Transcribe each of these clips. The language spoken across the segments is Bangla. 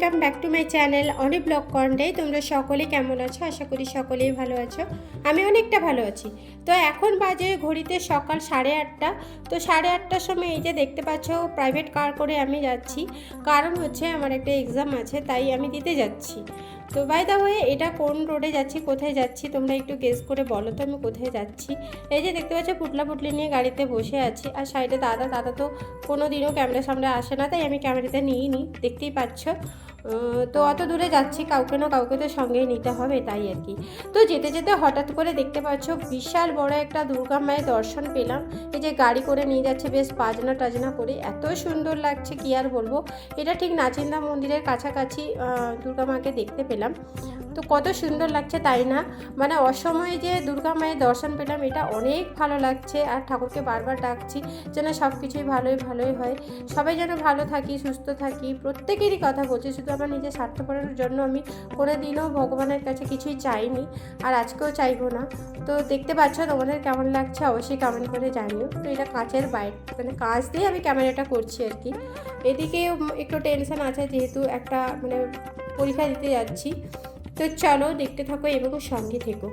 Welcome back to my channel অনেক ব্লগ কন্ডে তোমরা সকলে কেমন আছো? আশা করি সকলেই ভালো আছো। আমি অনেকটা ভালো আছি। তো এখন বাজে ঘড়িতে সকাল সাড়ে আটটা। তো সাড়ে আটটার সময় এই যে দেখতে পাচ্ছ প্রাইভেট কার করে আমি যাচ্ছি। কারণ হচ্ছে আমার একটা এক্সাম আছে, তাই আমি দিতে যাচ্ছি। তো বাই দা হয়ে এটা কোন রোডে যাচ্ছি, কোথায় যাচ্ছি, তোমরা একটু গেস করে বলো তো আমি কোথায় যাচ্ছি। এই যে দেখতে পাচ্ছ পুটলা পুটলি নিয়ে গাড়িতে বসে আছি। আর সাইডে দাদা দাদা তো কোনো দিনও ক্যামেরার সামনে আসে না, তাই আমি ক্যামেরাতে নিই দেখতেই পাচ্ছ। তো অত দূরে যাচ্ছি, কাউকে না কাউকে তো সঙ্গেই নিতে হবে তাই আর কি। তো যেতে যেতে হঠাৎ করে দেখতে পাচ্ছ বিশাল বড় একটা দুর্গা মায়ের দর্শন পেলাম। এই যে গাড়ি করে নিয়ে যাচ্ছে, বেশ বাজনা টাজনা করে। এত সুন্দর লাগছে, কি আর বলব? এটা ঠিক নাচিন্দা মন্দিরের কাছাকাছি দুর্গা মাকে দেখতে পেলাম। তো কত সুন্দর লাগছে তাই না? মানে অসময়ে যে দুর্গা মায়ের দর্শন পেলাম, এটা অনেক ভালো লাগছে। আর ঠাকুরকে বারবার ডাকছি যেন সব কিছুই ভালোই ভালোই হয়। সবাই যেন ভালো থাকি, সুস্থ থাকি, প্রত্যেকেরই কথা বলছি। শুধু আমার নিজের স্বার্থপরের জন্য আমি কোনো দিনও ভগবানের কাছে কিছুই চাইনি আর আজকেও চাইব না। তো দেখতে পাচ্ছ তোমাদের কেমন লাগছে অবশ্যই কমেন্ট করে জানিও। তো এটা কাঁচের বাইরে মানে কাঁচ দিয়ে আমি ক্যামেরাটা করছি আর কি। এদিকে একটু টেনশন আছে যেহেতু একটা মানে পরীক্ষা দিতে যাচ্ছি। তো চলো দেখতে থাকো এবং সঙ্গে থেকো।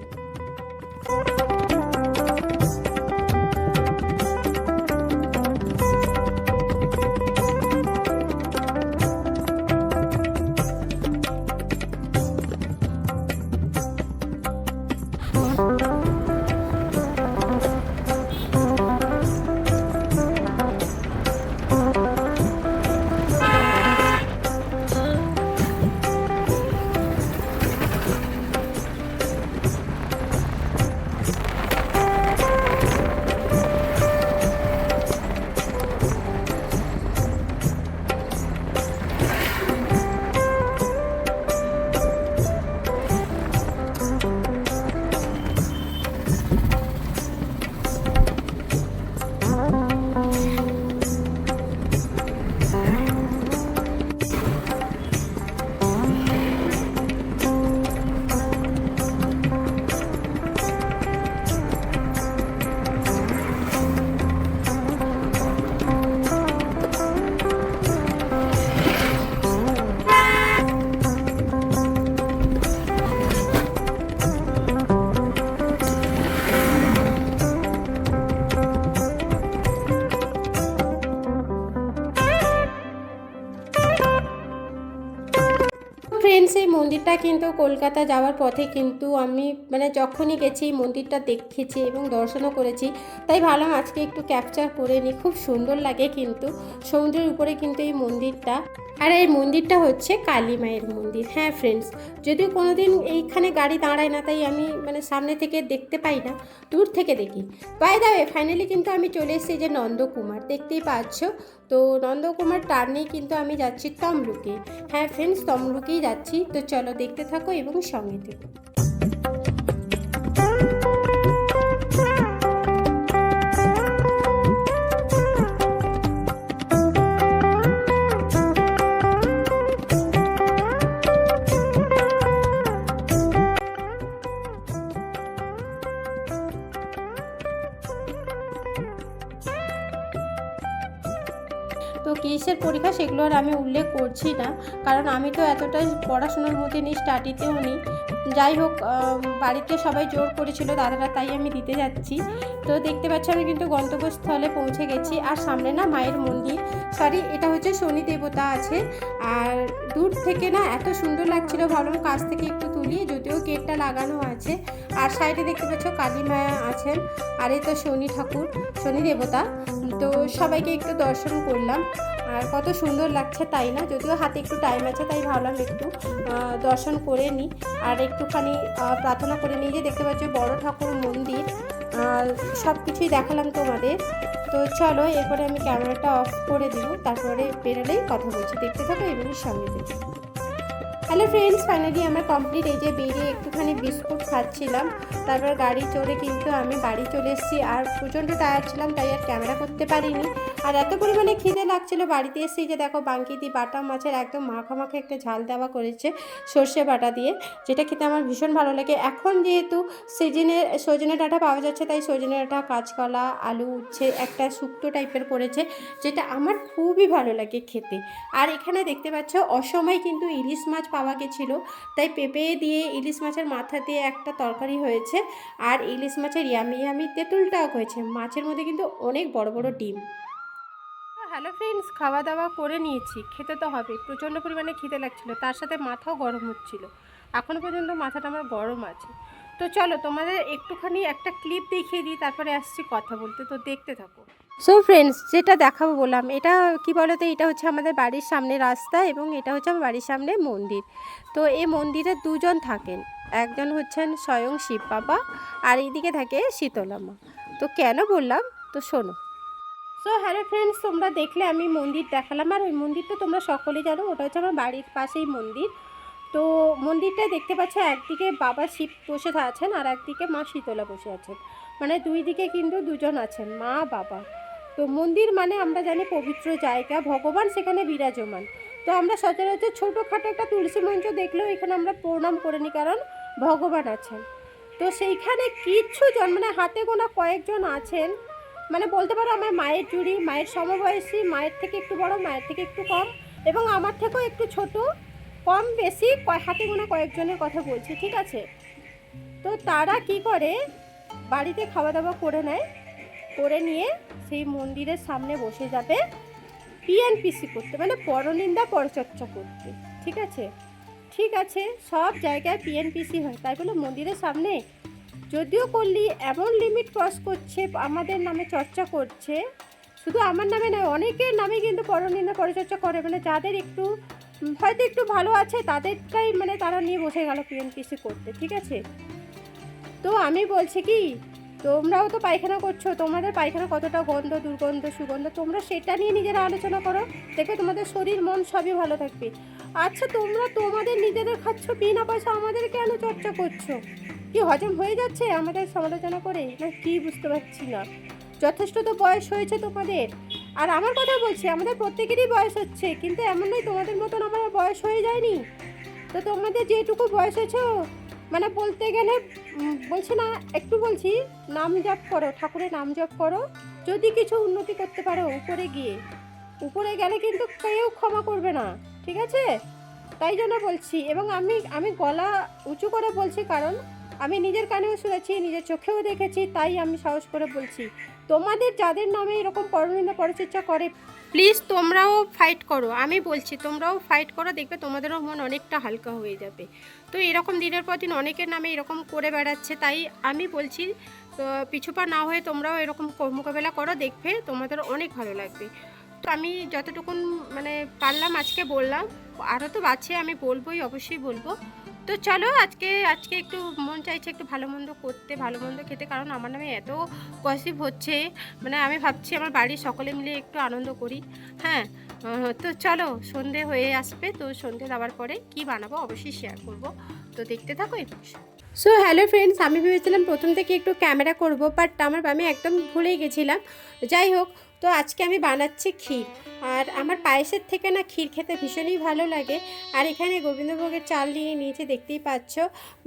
ফ্রেন্ডস এই মন্দিরটা কিন্তু কলকাতা যাওয়ার পথে কিন্তু আমি মানে যখনই গেছি এই মন্দিরটা দেখেছি এবং দর্শনও করেছি। তাই ভাবলাম আজকে একটু ক্যাপচার করে নিই। খুব সুন্দর লাগে কিন্তু সমুদ্রের উপরে কিন্তু এই মন্দিরটা। আর এই মন্দিরটা হচ্ছে কালী মায়ের মন্দির। হ্যাঁ ফ্রেন্ডস যদিও কোনো দিন এইখানে গাড়ি দাঁড়ায় না, তাই আমি মানে সামনে থেকে দেখতে পাই না, দূর থেকে দেখি। বাই দাবে ফাইনালি কিন্তু আমি চলে এসেছি যে নন্দকুমার। দেখতেই পাচ্ছ তো নন্দকুমার টার্নেই কিন্তু আমি যাচ্ছি তমলুকে। হ্যাঁ ফ্রেন্ডস তমলুকেই যাচ্ছি। তো চলো দেখতে থাকো এবং সঙ্গে থেকো। সেগুলো আর আমি উল্লেখ করছি না। কারণ আমি তো এতটাই পড়াশোনার মধ্যে নিই স্টাডিতেও নিই। যাই হোক বাড়িতে সবাই জোর করেছিল, দাদারা তাই আমি দিতে যাচ্ছি। তো দেখতে পাচ্ছ, আমি কিন্তু গন্তব্যস্থলে পৌঁছে গেছি। আর সামনে না মায়ের মন্দির। সরি এটা হচ্ছে শনি দেবতা আছে। আর দূর থেকে না এত সুন্দর লাগছিল, ভাবলাম কাছ থেকে একটু তুলি, যদিও গেটটা লাগানো আছে। আর সাইডে দেখতে পাচ্ছ, কালী মা আছেন। আর এই তো শনি ঠাকুর, শনি দেবতা। তো সবাইকে একটু দর্শন করলাম। আর কত সুন্দর লাগছে তাই না? যদিও হাতে একটু টাইম আছে, তাই ভাবলাম একটু দর্শন করে নিই আর একটুখানি প্রার্থনা করে নিই যে দেখতে পাচ্ছ বড় ঠাকুর মন্দির সব কিছুই দেখালাম তোমাদের। তো চলো, এরপরে আমি ক্যামেরাটা অফ করে দিব, তারপরে বেরোলেই কথা বলছি। দেখতে থাকো এবং সামনে দেখো হ্যালো ফ্রেন্ডস ফাইনালি আমার কমপ্লিট এই যে বেরিয়ে একটুখানি বিস্কুট খাচ্ছিলাম। তারপর গাড়ি চড়ে কিন্তু আমি বাড়ি চলে এসেছি। আর প্রচণ্ড টায়ার ছিলাম, তাই আর ক্যামেরা করতে পারিনি। আর এত পরিমাণে খিদে লাগছিল বাড়িতে এসেছি যে দেখো বাঙ্কিতি বাটা মাছের একদম মাখা মাখা একটা ঝাল দেওয়া করেছে সর্ষে বাটা দিয়ে, যেটা খেতে আমার ভীষণ ভালো লাগে। এখন যেহেতু সিজনে সজনে ডাঁটা পাওয়া যাচ্ছে, তাই সজনে ডাঁটা, কাঁচকলা, আলু, উচ্ছে একটা শুক্তো টাইপের করেছে যেটা আমার খুবই ভালো লাগে খেতে। আর এখানে দেখতে পাচ্ছ, অসময় কিন্তু ইলিশ মাছ পাওয়া গেছিল তাই পেঁপে দিয়ে ইলিশ মাছের মাথা দিয়ে একটা তরকারি হয়েছে আর ইলিশ মাছের ইয়ামি ইয়ামি তেঁতুলটাও হয়েছে। মাছের মধ্যে কিন্তু অনেক বড় বড় ডিম। হ্যালো ফ্রেন্ডস খাওয়া দাওয়া করে নিয়েছি। খেতে তো হবে। প্রচণ্ড পরিমাণে খিদে লাগছিল। তার সাথে মাথাও গরম হচ্ছিল। এখনও পর্যন্ত মাথাটা আমার গরম আছে। তো চলো তোমাদের একটুখানি একটা ক্লিপ দেখিয়ে দিই, তারপরে আসছি কথা বলতে। তো দেখতে থাকো। সো ফ্রেন্ডস যেটা দেখাবো বললাম, এটা কি বলতো, এটা হচ্ছে আমাদের বাড়ির সামনে রাস্তা এবং এটা হচ্ছে আমার বাড়ির সামনে মন্দির। তো এই মন্দিরে দুজন থাকেন, একজন হচ্ছেন স্বয়ং শিব বাবা আর এইদিকে থাকে শীতলা মা তো কেন বললাম? তো শোনো। সো হ্যালো ফ্রেন্ডস তোমরা দেখলে আমি মন্দির দেখালাম, আর ওই মন্দিরটা তোমরা সকলেই জানো, ওটা হচ্ছে আমার বাড়ির পাশেই মন্দির। তো মন্দিরটা দেখতে পাচ্ছ, একদিকে বাবা শিব বসে আছেন আর একদিকে মা শীতলা বসে আছেন। মানে দুই দিকে কিন্তু দুজন আছেন, মা, বাবা। তো মন্দির মানে আমরা জানি পবিত্র জায়গা, ভগবান সেখানে বিরাজমান। তো আমরা সচরাচর ছোটোখাটো একটা তুলসী মঞ্চ দেখলেও এখানে আমরা প্রণাম করে নিই কারণ ভগবান আছেন। তো সেইখানে কিচ্ছু জন মানে হাতে গোনা কয়েকজন আছেন। মানে বলতে পারো আমার মায়ের জুড়ি মায়ের সমবয়সী, মায়ের থেকে একটু বড়, মায়ের থেকে একটু কম এবং আমার থেকেও একটু ছোট। কম বেশি হাতে গোনা কয়েকজনের কথা বলছি, ঠিক আছে? তো তারা কি করে? বাড়িতে খাওয়া দাওয়া করে নেয়, করে নিয়ে সেই মন্দিরের সামনে বসে যাবে পিএনপিসি করতে মানে পরনিন্দা পরচর্চা করতে, ঠিক আছে? ঠিক আছে, সব জায়গায় পিএনপিসি হয়, তাই বলে মন্দিরের সামনে? যদিও করলি এমন লিমিট ক্রস করছে, আমাদের নামে চর্চা করছে, শুধু আমার নামে নয়, অনেকের নামে কিন্তু পরনিন্দা পরচর্চা করে মানে যাদের একটু হয়তো একটু ভালো আছে, তাদেরটাই মানে তারা নিয়ে বসে গেল পিএনপিসি করতে, ঠিক আছে? তো আমি বলছি কি, তোমরাও তো পায়খানা করছ, তোমাদের পায়খানা কতটা গন্ধ, দুর্গন্ধ, সুগন্ধ, তোমরা সেটা নিয়ে নিজেরা আলোচনা করো, দেখবে তোমাদের শরীর, মন সবই ভালো থাকবে। আচ্ছা তোমরা তোমাদের নিজেদের খাচ্ছ, বিনা পয়সা আমাদের কেন চর্চা করছ? কি হজম হয়ে যাচ্ছে আমাদের সমালোচনা করে? না, কি বুঝতে পারছি না। যথেষ্ট তো বয়স হয়েছে তোমাদের। আর আমার কথা বলছি, আমাদের প্রত্যেকেরই বয়স হচ্ছে, কিন্তু এমন নয় তোমাদের মতন আমার বয়স হয়ে যায়নি। তো তোমাদের যেটুকু বয়স হয়েছে মানে বলতে গেলে বলছি না, একটু বলছি, নাম জপ করো, ঠাকুরের নাম জপ করো, যদি কিছু উন্নতি করতে পারো উপরে গিয়ে। উপরে গেলে কিন্তু কেউ ক্ষমা করবে না, ঠিক আছে? তাই জন্য বলছি, এবং আমি আমি গলা উঁচু করে বলছি, কারণ আমি নিজের কানেও শুনেছি, নিজের চোখেও দেখেছি, তাই আমি সাহস করে বলছি। তোমাদের যাদের নামে এরকম পরনিন্দা পরচর্চা করে প্লিজ তোমরাও ফাইট করো। আমি বলছি, তোমরাও ফাইট করো, দেখবে তোমাদেরও মন অনেকটা হালকা হয়ে যাবে। তো এরকম দিনের পর দিন অনেকের নামে এরকম করে বেড়াচ্ছে, তাই আমি বলছি পিছুপা না হয়ে তোমরাও এরকম মোকাবেলা করো, দেখবে তোমাদের অনেক ভালো লাগবে। তো আমি যতটুকুন মানে পারলাম আজকে বললাম, আরও তো বাচ্চা আমি বলবোই, অবশ্যই বলব। তো চলো আজকে আজকে একটু মন চাইছে একটু ভালো মন্দ করতে, ভালো মন্দ খেতে, কারণ আমার নামে এত গসিপ হচ্ছে। মানে আমি ভাবছি আমার বাড়ির সকলে মিলে একটু আনন্দ করি। হ্যাঁ তো চলো সন্ধে হয়ে আসবে, তো সন্ধে দেওয়ার পরে কি বানাবো অবশ্যই শেয়ার করব। তো দেখতে থাকো সো হ্যালো ফ্রেন্ডস আমি ভেবেছিলাম প্রথম থেকে একটু ক্যামেরা করব বাট আমার আমি একদম ভুলেই গেছিলাম। যাই হোক তো আজকে আমি বানাচ্ছি ক্ষীর। আর আমার পায়েসের থেকে না ক্ষীর খেতে ভীষণই ভালো লাগে। আর এখানে গোবিন্দভোগের চাল নিয়ে নিয়েছে, দেখতেই পাচ্ছ।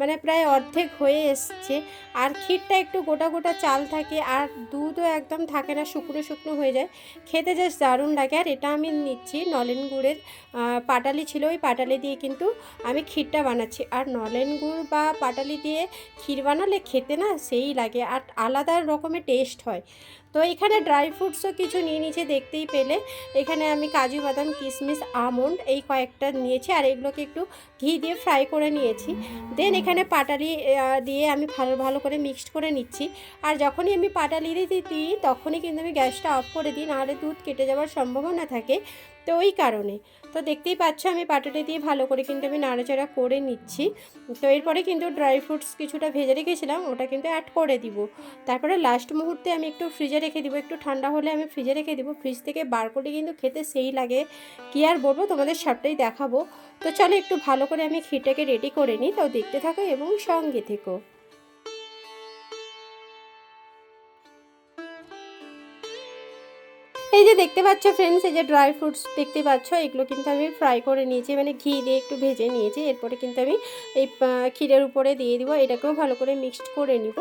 মানে প্রায় অর্ধেক হয়ে এসছে। আর ক্ষীরটা একটু গোটা গোটা চাল থাকে, আর দুধও একদম থাকে না, শুকনো শুকনো হয়ে যায়। খেতে জাস্ট দারুণ লাগে। আর এটা আমি নিচ্ছি নলেন গুড়ের পাটালি ছিল ওই পাটালি দিয়ে কিন্তু আমি ক্ষীরটা বানাচ্ছি। আর নলেন গুড় বা পাটালি দিয়ে ক্ষীর বানালে খেতে না সেই লাগে। আর আলাদা রকমের টেস্ট হয়। তো এখানে ড্রাই ফ্রুটসও কিছু নিয়ে নিয়েছে, দেখতেই পেলে। এখানে আমি কাজু বাদাম কিশমিশ আমন্ড এই কয়েকটা নিয়েছি আর এগুলোকে একটু ঘি দিয়ে ফ্রাই করে নিয়েছি। দেন এখানে পাটালি দিয়ে আমি ভালো ভালো করে মিক্সড করে নিচ্ছি। আর যখনই আমি পাটালি দিয়ে দিই, তখনই কিন্তু আমি গ্যাসটা অফ করে দিই, নাহলে দুধ কেটে যাওয়ার সম্ভাবনা থাকে। তো তো ওই কারণে। তো দেখতেই পাচ্ছ আমি পাটাটা দিয়ে ভালো করে কিন্তু আমি নাড়াচাড়া করে নিচ্ছি। তো এরপরে কিন্তু ড্রাই ফ্রুটস কিছুটা ভেজে রেখেছিলাম, ওটা কিন্তু অ্যাড করে দিব। তারপরে লাস্ট মুহূর্তে আমি একটু ফ্রিজে রেখে দিব, একটু ঠান্ডা হলে আমি ফ্রিজে রেখে দিব। ফ্রিজ থেকে বার করে কিন্তু খেতে সেই লাগে। কী আর বলব, তোমাদের সবটাই দেখাবো। তো চলো একটু ভালো করে আমি ক্ষীরটাকে রেডি করে নিই। তাও দেখতে থাকো এবং সঙ্গে থেকো। এই যে দেখতে পাচ্ছ ফ্রেন্ডস এই যে ড্রাই ফ্রুটস দেখতে পাচ্ছ, এগুলো কিন্তু আমি ফ্রাই করে নিয়েছি মানে ঘি দিয়ে একটু ভেজে নিয়েছি। এরপরে কিন্তু আমি এই ক্ষীরের উপরে দিয়ে দিব, এটাকেও ভালো করে মিক্সড করে নিব।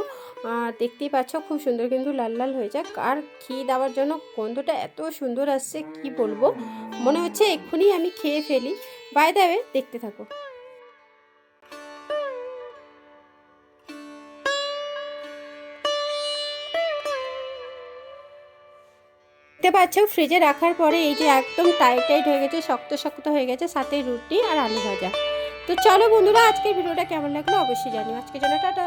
আর দেখতেই পাচ্ছ খুব সুন্দর কিন্তু লাল লাল হয়ে যাক। আর ঘি দেওয়ার জন্য গন্ধটা এত সুন্দর আসছে, কি বলব? মনে হচ্ছে এক্ষুনি আমি খেয়ে ফেলি। বাই দেবে দেখতে থাকো। দেখতে পাচ্ছ ফ্রিজে রাখার পরে এই যে একদম টাইট টাইট হয়ে গেছে, শক্ত শক্ত হয়ে গেছে, সাথে রুটি আর আলু ভাজা। তো চলো বন্ধুরা, আজকের ভিডিওটা কেমন লাগল অবশ্যই জানিও। আজকে জন্য টাটা।